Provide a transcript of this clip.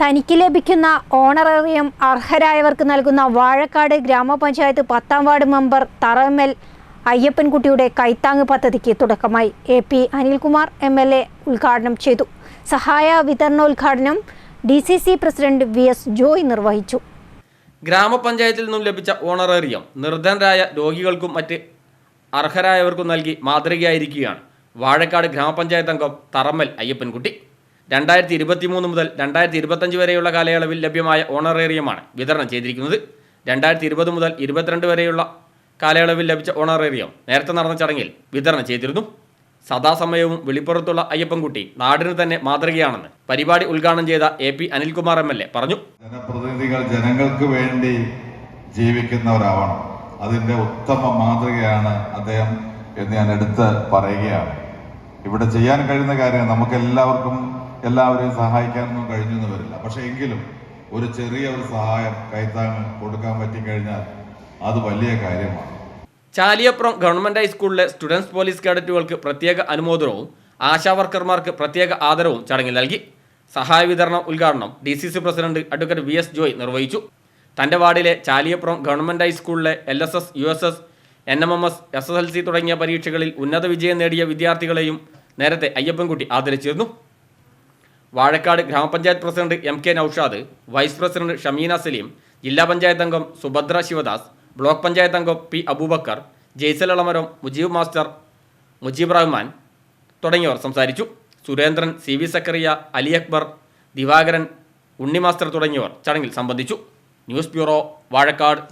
തനിക്ക് ലഭിക്കുന്ന ഓണറേറിയം അർഹരായവർക്ക് നൽകുന്ന വാഴക്കാട് ഗ്രാമപഞ്ചായത്ത് പത്താം വാർഡ് മെമ്പർ തറമൽ അയ്യപ്പൻകുട്ടിയുടെ കൈത്താങ് പദ്ധതിക്ക് തുടക്കമായി. A P Anilkumar M L A ഉദ്ഘാടനം ചെയ്തു. സഹായ വിതരണോദ്ഘാടനം D C C president V S Joy നിർവഹിച്ചു. ഗ്രാമപഞ്ചായത്തിൽ നിന്നും ലഭിച്ച ഓണറേറിയം നിർധനരായ രോഗികൾക്കും മറ്റ് അർഹരായവർക്കും നൽകി മാതൃകയായിരിക്കുകയാണ് വാഴക്കാട് ഗ്രാമപഞ്ചായത്ത് അംഗം തറമൽ അയ്യപ്പൻകുട്ടി. രണ്ടായിരത്തി ഇരുപത്തി മൂന്ന് മുതൽ രണ്ടായിരത്തി ഇരുപത്തഞ്ച് വരെയുള്ള കാലയളവിൽ ലഭ്യമായ ഓണറേറിയമാണ് വിതരണം ചെയ്തിരിക്കുന്നത്. രണ്ടായിരത്തി ഇരുപത് മുതൽ ഇരുപത്തിരണ്ട് വരെയുള്ള കാലയളവിൽ ലഭിച്ച ഓണറേറിയം നേരത്തെ നടന്ന ചടങ്ങിൽ വിതരണം ചെയ്തിരുന്നു. സദാസമയവും വെളിപ്പുറത്തുള്ള അയ്യപ്പൻകുട്ടി നാടിന് തന്നെ മാതൃകയാണെന്ന് പരിപാടി ഉദ്ഘാടനം ചെയ്ത A P Anilkumar M L A പറഞ്ഞു. ജനപ്രതിനിധികൾ ജനങ്ങൾക്ക് വേണ്ടി ജീവിക്കുന്നവരാവണം അതിന്റെ ഉത്തമ മാതൃകയാണ് അദ്ദേഹം എന്ന് ഞാൻ എടുത്ത് പറയുകയാണ്. ഇവിടെ ചെയ്യാൻ കഴിയുന്ന കാര്യം നമുക്ക് എല്ലാവർക്കും എല്ലാവരെയും സഹായിക്കാനൊന്നും കഴിഞ്ഞു എന്ന് വരില്ല പക്ഷെ എങ്കിലും ഒരു ചെറിയ ഒരു സഹായം കൈത്താങ്ങ് കൊടുക്കാൻ പറ്റിക്കഴിഞ്ഞാൽ അത് വലിയ കാര്യമാണ്. ചാലിയപ്പുറം ഗവൺമെന്റ് ഹൈസ്കൂളിലെ സ്റ്റുഡൻസ് പോലീസ് കേഡറ്റുകൾക്ക് പ്രത്യേക അനുമോദനവും ആശാവർക്കർമാർക്ക് പ്രത്യേക ആദരവും ചടങ്ങിൽ നൽകി. സഹായ വിതരണം ഉദ്ഘാടനം D C C president advocate V S Joy നിർവഹിച്ചു. തന്റെ വാർഡിലെ ചാലിയപ്പുറം ഗവൺമെന്റ് ഹൈസ്കൂളിലെ L S S U S S N M M S S S L C തുടങ്ങിയ പരീക്ഷകളിൽ ഉന്നത വിജയം നേടിയ വിദ്യാർത്ഥികളെയും നേരത്തെ അയ്യപ്പൻകുട്ടി ആദരിച്ചിരുന്നു. വാഴക്കാട് ഗ്രാമപഞ്ചായത്ത് president M K Naushad vice president Shameena Saleem ജില്ലാ പഞ്ചായത്ത് അംഗം സുഭദ്ര ശിവദാസ് ബ്ലോക്ക് പഞ്ചായത്ത് അംഗം പി അബൂബക്കർ ജയ്സൽ അളമരം മുജീബ് മാസ്റ്റർ മുജീബ് റഹ്മാൻ തുടങ്ങിയവർ സംസാരിച്ചു. Surendran C V Zakaria Ali Akbar Divakaran Unni master തുടങ്ങിയവർ ചടങ്ങിൽ സംബന്ധിച്ചു. News bureau Vazhakkad.